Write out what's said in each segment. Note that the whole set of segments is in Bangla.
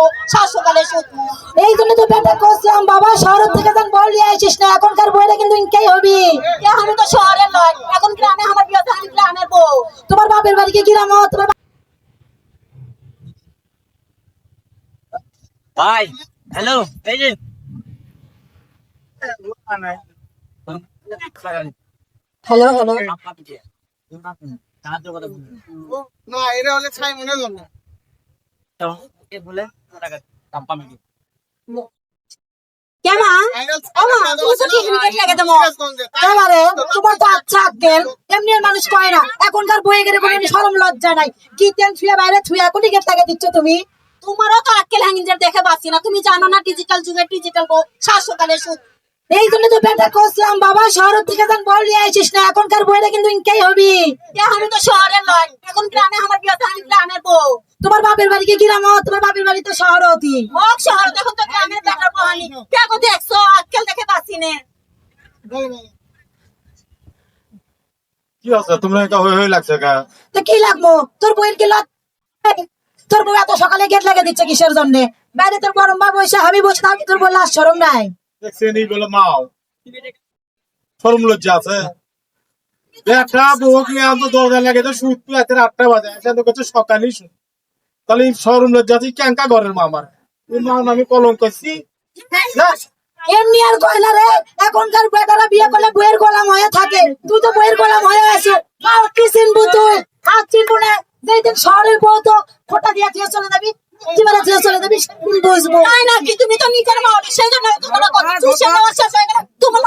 বো সাত সকালে সুদ এই জন্য তো বেটা করছিলাম বাবা শহর থেকে যখন বল নিয়ে আসিস না এখনকার বইটা কিন্তু ইনকাই হবি। আমি তো শহরের নয় এখন গ্রামে আমার বিয়ে আমি গ্রামের বউ। তোমার বাপের বাড়ি কি গ্রাম তোমার ভাই হ্যালো এই যে হ্যালো হ্যালো না এটা হলে ছাই মনে হলো না। এ বলে? মানুষ কয় না এখনকার বইয়ে গেলে কোনো সরম লজ্জা নাই। কি তেল ছুঁয়ে বাইরে ছুঁয়ে এখনই গেট টাকা দিচ্ছ তুমি? তোমারও তো আক্কেল হ্যাঙ্গিঞ্জার দেখে না। তুমি জানো না ডিজিটাল যুগের ডিজিটাল সুদ এই জন্য তো বেটা করছিলাম বাবা শহর থেকে যখন বল নিয়ে আসিস না। এখনকার বইটা কিন্তু ইনকাই হবি। আমি তো শহরের নয়। এখন গ্রামে আমার বিয়ে আছে আমি গ্রামের বউ তোমার বাপের বাড়ি কি গ্রাম তোমার বাপের বাড়ি তো শহর অতি। হোক শহর দেখুন তো গ্রামের বেটার বহানি কে গো দেখছ? আক্কেল দেখে পাচ্ছি না। কি আছে? তোমরা হয়ে হয়ে লাগছে কা তো কি লাগবো? তোর বইয়ের কি লাগ তোর বউ এত সকালে গেট লাগিয়ে দিচ্ছে কিসের জন্য? বাইরে তোর গরম বা বসে আমি বসে থাকি তোর বললে আর সরম নাই। দেখছেন এই বলে মাও শরম লজ্জা আছে? একটা বউক আনতো দরজা লাগে তো রাতের আটটা বাজে এটা তো সকালেই শুট তাহলে লজ্জা আছে ক্যাঙ্কা ঘরের মা আমার। এই মা আমি কলম করছি। এমনি আর কয় না রে এখনকার বেটারা বিয়ে করলে বইয়ের গোলাম হয়ে থাকে। তুই তো বইয়ের গোলাম হয়ে আছিস। মাও কি চিনবু তুই? হাত চিনবু না। যেই দিন শহরের বউ তো ফোটা দিয়ে দিয়ে চলে যাবি জীবনে দিয়ে চলে যাবি বুঝব। তাই নাকি? তুমি তো নিজের মা সেই জন্য তোমার কথা চুষে নেওয়া শেষ হয়ে গেলে তোমার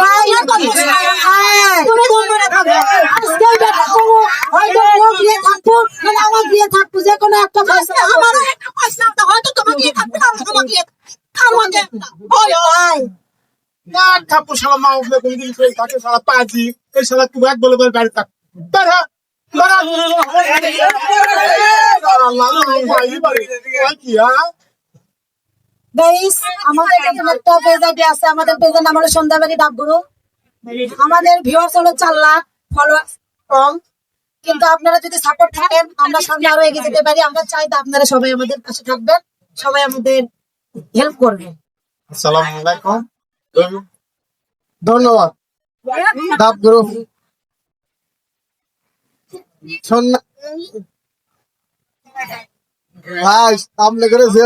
ভাই, হ্যাঁ। তুমি দূর করে থাকবে আজকে বেটা করব হয়তো ও বিয়ে থাকব আমার বিয়ে যে কোনো একটা আমারও একটা হয়তো তোমাকে দিয়ে থাকতে পারব, তোমাকে আমাকে বলো ভাই না খাপু শালা মা উঠলে থাকে শালা পাজি এই শালা তুমি এক বলে বলে বাড়ি থাক। হ্যাঁ গাইস আমাদের পেজের নাম হলো সন্ধ্যাবাড়ি ডাকগুরু আমাদের ভিউয়ার্স হলো চার লাখ ফলোয়ার্স কম। কিন্তু আপনারা যদি সাপোর্ট থাকেন আমরা সামনে আরও এগিয়ে যেতে পারি। আমরা চাই তো আপনারা সবাই আমাদের পাশে থাকবেন সবাই আমাদের হেল্প করবে আসসালামু আলাইকুম। ধন্যবাদ। ডাব গ্রুপ। ভাই সামনে করে যে